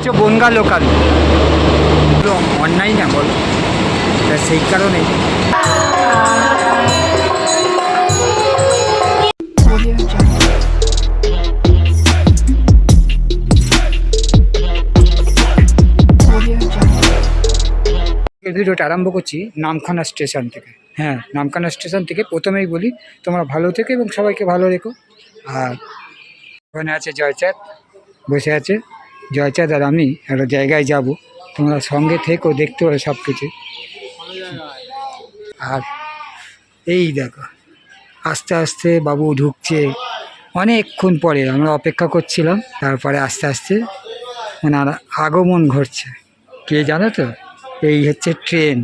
হচ্ছে বনগা লোকাল অন্যায় না বল। তা সেই কারণে ভিডিওটা আরম্ভ করছি নামখানা স্টেশন থেকে। হ্যাঁ নামখানা স্টেশন থেকে প্রথমেই বলি, তোমরা ভালো থেকো এবং সবাইকে ভালো রেখো। আর ওখানে আছে জয়চাঁদ, বসে আছে। জয়চাঁদ আর আমি একটা জায়গায় যাব। তোমরা সঙ্গে থেকো, দেখতে পাবে সব কিছু আর এই দেখো, আস্তে আস্তে বাবু ঢুকছে। অনেকক্ষণ পরে আমরা অপেক্ষা করছিলাম, তারপরে আস্তে আস্তে আর আগমন ঘটছে। কে জানো তো? এই হচ্ছে ট্রেন,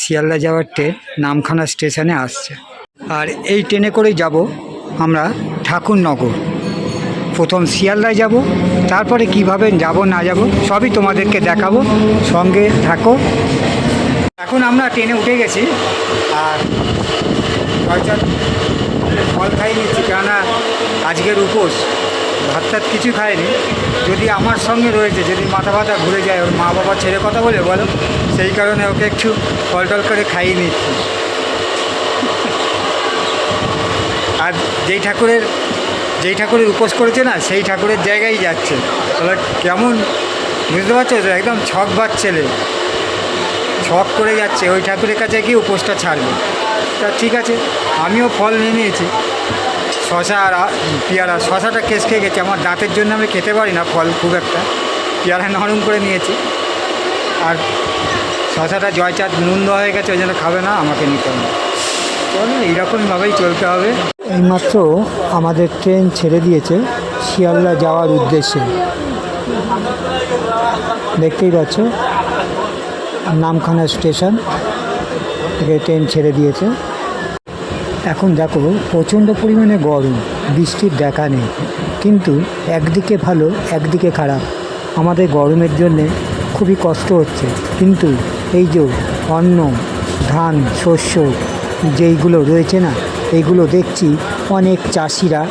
শিয়ালদা যাওয়ার ট্রেন, নামখানা স্টেশনে আসছে। আর এই ট্রেনে করেই যাব আমরা ঠাকুরনগর। প্রথম শিয়ালদায় যাব, তারপরে কীভাবে যাব, না যাব, সবই তোমাদেরকে দেখাবো। সঙ্গে থাকো। এখন আমরা ট্রেনে উঠে গেছি, আর হয়তো ফল খাই নিচ্ছি, কেননা আজকের উপোস। ভাত টাত কিছু খায়নি যদি আমার সঙ্গে রয়েছে, যদি মাথা ব্যথা ঘুরে যায়, ওর মা বাবা ছেড়ে কথা বলে, বলো, সেই কারণে ওকে একটু ফল টল করে খাইয়ে নিচ্ছি। আর যেই ঠাকুরের যেই ঠাকুরের উপোস করেছে না, সেই ঠাকুরের জায়গায় যাচ্ছে। তাহলে কেমন? বুঝতে পারছ? একদম ছক বাদ ছেলে ছক করে যাচ্ছে, ওই ঠাকুরের কাছে গিয়ে উপোসটা ছাড়বে। তা ঠিক আছে, আমিও ফল নিয়ে নিয়েছি। শশা আর পেয়ারা, শশাটা কেস খেয়ে গেছে। আমার দাঁতের জন্য আমি খেতে পারি না ফল খুব একটা। পেয়ারা নরম করে নিয়েছি। আর শশাটা জয়চাঁদ, নুন দেওয়া হয়ে গেছে, ওই জন্য খাবে না, আমাকে নিতে হবে। চলতে হবে। এইমাত্র আমাদের ট্রেন ছেড়ে দিয়েছে শিয়ালদা যাওয়ার উদ্দেশ্যে। দেখতেই পাচ্ছ, নামখানা স্টেশন থেকে ট্রেন ছেড়ে দিয়েছে। এখন দেখো, প্রচণ্ড পরিমাণে গরম, বৃষ্টির দেখা নেই। কিন্তু একদিকে ভালো, একদিকে খারাপ। আমাদের গরমের জন্যে খুবই কষ্ট হচ্ছে। কিন্তু এই যে অন্ন, ধান, শস্য যেইগুলো রয়েছে না এইগুলো দেখছি অনেক চাষিরা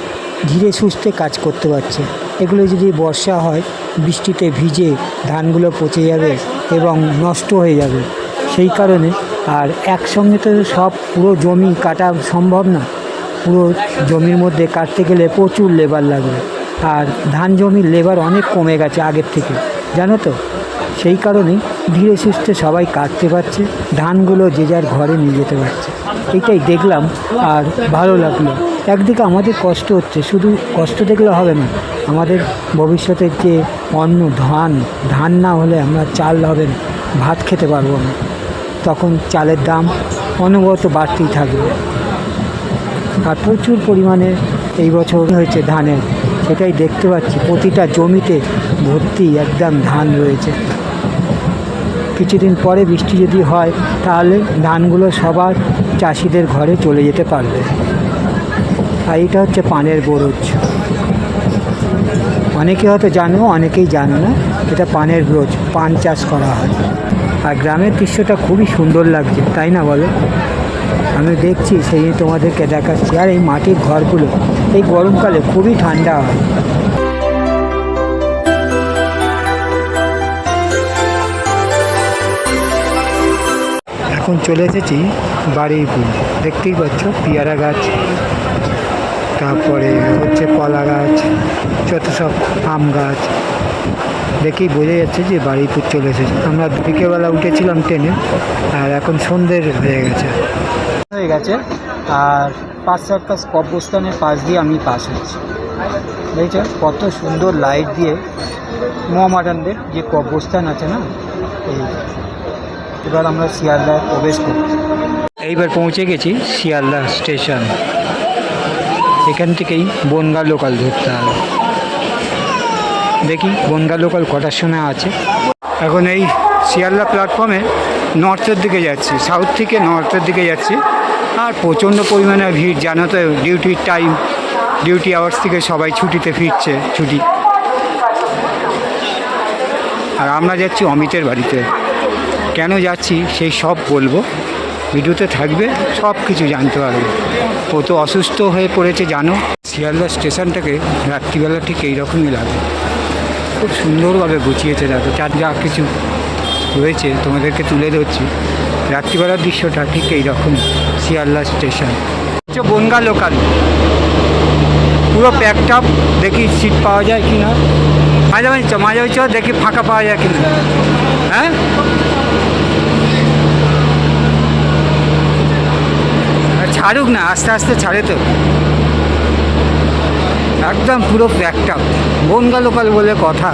ধীরে সুস্থে কাজ করতে পারছে। এগুলো যদি বর্ষা হয়, বৃষ্টিতে ভিজে ধানগুলো পচে যাবে এবং নষ্ট হয়ে যাবে। সেই কারণে আর একসঙ্গে তো সব পুরো জমি কাটা সম্ভব না। পুরো জমির মধ্যে কাটতে গেলে প্রচুর লেবার লাগবে। আর ধান জমির লেবার অনেক কমে গেছে আগের থেকে, জানো তো? সেই কারণেই ধীরে সুস্থে সবাই কাটতে পারছে, ধানগুলো যে যার ঘরে নিয়ে যেতে পারছে। এটাই দেখলাম আর ভালো লাগল। একদিকে আমাদের কষ্ট হচ্ছে, শুধু কষ্ট দেখলে হবে না, আমাদের ভবিষ্যতের যে অন্ন, ধান ধান না হলে আমরা চাল হবে না, ভাত খেতে পারব না। তখন চালের দাম অনবরত বাড়তেই থাকবে। আর প্রচুর পরিমাণে এই বছর হয়েছে ধানের, সেটাই দেখতে পাচ্ছি, প্রতিটা জমিতে ভর্তি একদম ধান রয়েছে। কিছুদিন পরে বৃষ্টি যদি হয়, তাহলে ধানগুলো সবার চাষিদের ঘরে চলে যেতে পারবে। আর এটা হচ্ছে পানের বরজ অনেকে হয়তো জানো, অনেকেই জানো না, এটা পানের ব্রোজ পান চাষ করা হয়। আর গ্রামের দৃশ্যটা খুবই সুন্দর লাগছে, তাই না বলো? আমি দেখছি, সেই তোমাদেরকে দেখাচ্ছি। আর এই মাটির ঘরগুলো, এই গরমকালে খুবই ঠান্ডা হয়। এখন চলে এসেছি পুল দেখতেই পাচ্ছ, পেয়ারা গাছ, তারপরে হচ্ছে কলা গাছ, যত সব আম গাছ। দেখেই বোঝা যাচ্ছে যে বাড়িপুর চলে এসেছে। আমরা বিকেলবেলা উঠেছিলাম ট্রেনে, আর এখন সন্ধ্যের হয়ে গেছে। হয়ে গেছে, আর পাঁচ চারটা কবরস্থানের পাশ দিয়ে আমি পাস হচ্ছি দেখছ, কত সুন্দর লাইট দিয়ে মোহামেডানদের যে কবরস্থান আছে না, এই এবার আমরা শিয়ালদায় প্রবেশ করি। এইবার পৌঁছে গেছি শিয়ালদা স্টেশন। এখান থেকেই বনগা লোকাল ধরতে হবে। দেখি বনগা লোকাল কটার সময় আছে। এখন এই শিয়ালদা প্ল্যাটফর্মে নর্থের দিকে যাচ্ছি সাউথ থেকে নর্থের দিকে যাচ্ছি। আর প্রচণ্ড পরিমাণে ভিড়, জানো তো ডিউটির টাইম ডিউটি আওয়ার্স থেকে সবাই ছুটিতে ফিরছে, ছুটি। আর আমরা যাচ্ছি অমিতের বাড়িতে। কেন যাচ্ছি সেই সব বলব। ভিডিওতে থাকবে, সব কিছু জানতে পারবে। ও তো অসুস্থ হয়ে পড়েছে, জানো? শিয়ালদা স্টেশনটাকে রাত্রিবেলা ঠিক এইরকমই লাগে। খুব সুন্দরভাবে গুছিয়েছে দেখো, চার যা কিছু রয়েছে তোমাদেরকে তুলে ধরছি। রাত্রিবেলার দৃশ্যটা ঠিক এইরকম, শিয়ালদা স্টেশন। হচ্ছে বনগা লোকাল পুরো প্যাকড দেখি সিট পাওয়া যায় কি না মাঝে মাঝে মাঝে দেখি ফাঁকা পাওয়া যায় কি না হ্যাঁ? ছাড়ুক না, আস্তে আস্তে ছাড়ে তো। একদম পুরো প্যাকড আপ বনগা লোকাল বলে কথা।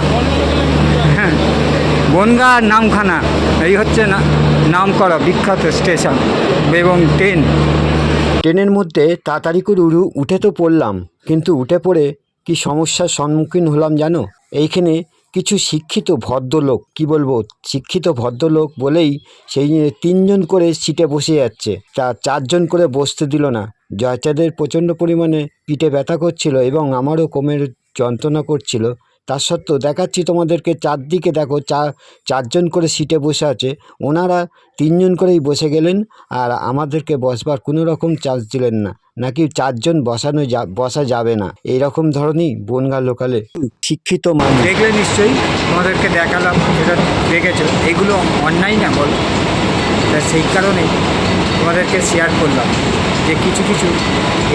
হ্যাঁ বনগা আর নামখানা। এই হচ্ছে না নাম করা বিখ্যাত স্টেশন এবং ট্রেন ট্রেনের মধ্যে তাড়াতাড়ি করে উড়ু, উঠে তো পড়লাম, কিন্তু উঠে পড়ে কি সমস্যার সম্মুখীন হলাম জানো? এইখানে কিছু শিক্ষিত ভদ্রলোক, কি বলব, শিক্ষিত ভদ্রলোক বলেই সেই তিনজন করে সিটে বসে যাচ্ছে। তা চারজন করে বসতে দিল না। জয়চাঁদের প্রচণ্ড পরিমাণে পিঠে ব্যথা করছিল এবং আমারও কোমের যন্ত্রণা করছিল। তার সত্ত্বেও দেখাচ্ছি তোমাদেরকে, চারদিকে দেখো চার চারজন করে সিটে বসে আছে। ওনারা তিনজন করেই বসে গেলেন আর আমাদেরকে বসবার কোনো রকম চার্জ দিলেন না। নাকি চারজন বসানো যা, বসা যাবে না? এইরকম ধরনই বনগা লোকালে শিক্ষিত মানুষ। দেখলে নিশ্চয়ই তোমাদেরকে দেখালাম, যেটা দেখেছ, এগুলো অন্যায় না বলো। সেই কারণেই তোমাদেরকে শেয়ার করলাম যে কিছু কিছু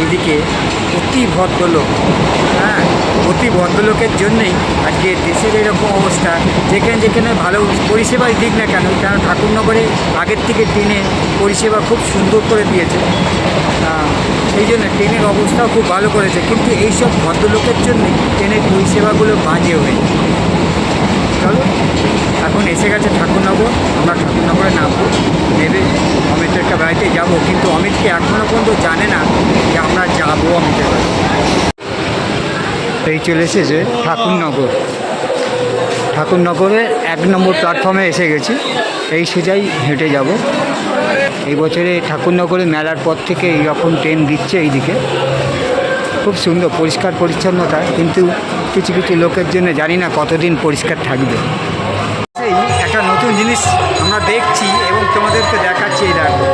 এইদিকে অতি ভদ্রলোক হ্যাঁ অতি ভদ্রলোকের জন্যেই আজকে দেশের এরকম অবস্থা, যেখানে যেখানে ভালো পরিষেবাই দিক না কেন কেন ঠাকুরনগরে আগের থেকে ট্রেনে পরিষেবা খুব সুন্দর করে দিয়েছে। সেই জন্য ট্রেনের অবস্থাও খুব ভালো করেছে, কিন্তু এইসব ভদ্রলোকের জন্যই ট্রেনের পরিষেবাগুলো বাজে হয়ে চলো, এখন এসে গেছে ঠাকুরনগর, আমরা ঠাকুরনগরে নামবো, নেবে। বাড়িতে যাব, কিন্তু অমিতকে এখনও পর্যন্ত জানে না যে আমরা যাব অমিতের বাড়ি। এই চলে এসেছে ঠাকুরনগর। ঠাকুরনগরের এক নম্বর প্ল্যাটফর্মে এসে গেছি। এই সোজাই হেঁটে যাব। এই বছরে ঠাকুরনগরে মেলার পর থেকে এইরকম ট্রেন দিচ্ছে এইদিকে। খুব সুন্দর, পরিষ্কার, পরিচ্ছন্নতা। কিন্তু কিছু কিছু লোকের জন্য জানি না কতদিন পরিষ্কার থাকবে। একটা নতুন জিনিস আমরা দেখছি এবং তোমাদেরকে দেখাচ্ছি এই দেখো।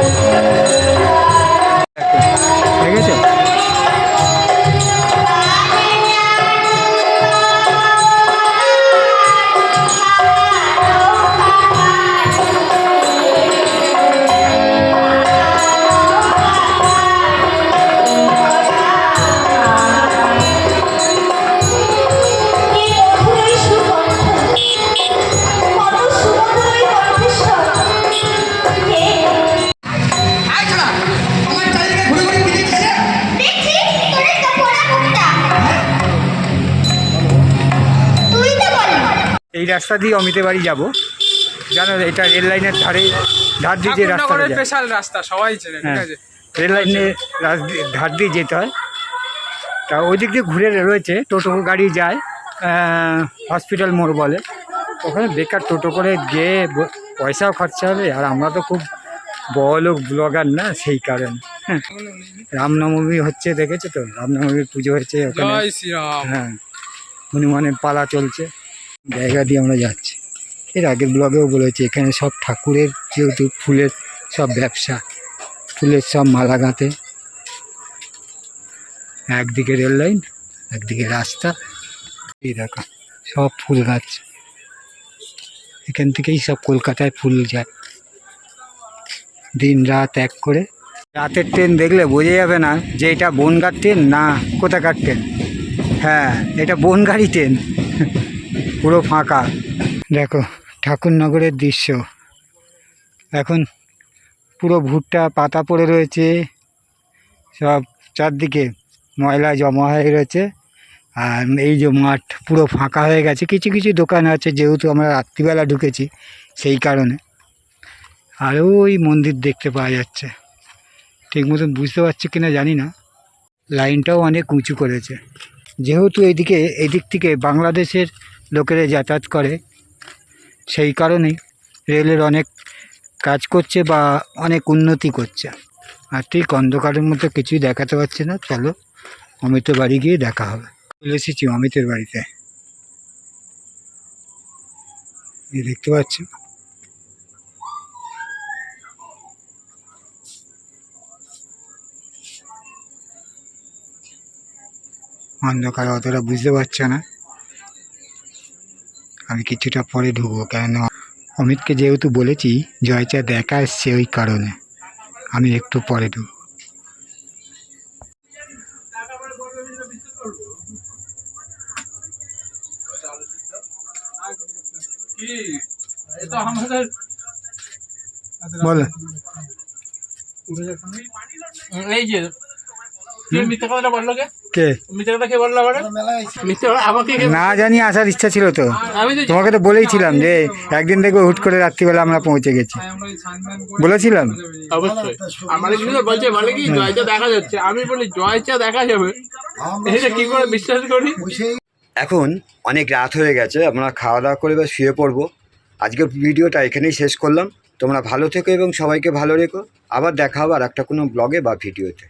এই রাস্তা দিয়ে অমিতের বাড়ি যাব। জানো এটা রেল লাইনের ধারে ধার দিয়ে যে রাস্তাটা স্পেশাল রাস্তা সবাই চেনে ঠিক হ্যাঁ। আছে? রেল লাইনের ধার দিয়ে যেতে হয়। তা ওই দিক দিয়ে ঘুরে রয়েছে টোটো গাড়ি যায় হসপিটাল মোড় বলে। ওখানে বেকার টোটো করে গিয়ে পয়সাও খরচা হবে আর আমরা তো খুব বড়লোক ব্লগার না সেই কারণে। হ্যাঁ। রামনবমী হচ্ছে দেখেছ তো? রামনবমীর পুজো হচ্ছে ওখানে। হ্যাঁ। হনুমানের পালা চলছে। জায়গা দিয়ে আমরা যাচ্ছি। এর আগের ব্লগেও বলেছি, এখানে সব ঠাকুরের যেহেতু ফুলের সব ব্যবসা, ফুলের সব মালা গাঁথে। একদিকে রেল লাইন, একদিকে রাস্তা। এই দেখো, সব ফুল গাছ। এখান থেকেই সব কলকাতায় ফুল যায়। দিন রাত এক করে। রাতের ট্রেন দেখলে বোঝা যাবে না যে এটা বনগার ট্রেন না কোথাকার ট্রেন। হ্যাঁ এটা বনগাড়ি ট্রেন। পুরো ফাঁকা। দেখো, ঠাকুরনগরের দৃশ্য। এখন পুরো ভুট্টা, পাতা পড়ে রয়েছে। সব চারদিকে ময়লা জমা হয়ে রয়েছে। আর এই যে মাঠ পুরো ফাঁকা হয়ে গেছে। কিছু কিছু দোকান আছে, যেহেতু আমরা রাত্রিবেলা ঢুকেছি সেই কারণে। আর ওই মন্দির দেখতে পাওয়া যাচ্ছে। ঠিক মতন বুঝতে পারছি কিনা জানি না। লাইনটাও অনেক উঁচু করেছে। যেহেতু এইদিকে এদিক থেকে বাংলাদেশের লোকেরা যাতায়াত করে। সেই কারণেই রেলের অনেক কাজ করছে বা অনেক উন্নতি করছে। আর ঠিক অন্ধকারের মতো কিছুই দেখাতে পারছে না। চলো, অমিতের বাড়ি গিয়ে দেখা হবে। চলে এসেছি অমিতের বাড়িতে। দেখতে পাচ্ছ? অন্ধকার অতটা বুঝতে পারছে না। আমি কিছুটা পরে ঢুকবো কেন অমিতকে যেহেতু বলেছি, জয়চা দেখা এসছে ওই কারণে। আমি একটু পরে ঢুকবো বলো। এই যে মিথ্যা কথাটা বলল কে? কে? বলল আমাকে না জানি আসার ইচ্ছা ছিল তো। আমি তো তোমাকে তো বলেইছিলাম যে একদিন দেখবে হুট করে রাত্রিবেলা আমরা পৌঁছে গেছি। বলেছিলাম? অবশ্যই। আমার বলছে বলে কি জয়চা দেখা যাচ্ছে। আমি বলি জয়চা দেখা যাবে। এটা কি করে বিশ্বাস করি? এখন অনেক রাত হয়ে গেছে আমরা খাওয়া দাওয়া করে বা শুয়ে পড়ব। আজকের ভিডিওটা এখানেই শেষ করলাম। তোমরা ভালো থেকো এবং সবাইকে ভালো রেখো। আবার দেখা হবে আর একটা কোনো ব্লগে বা ভিডিওতে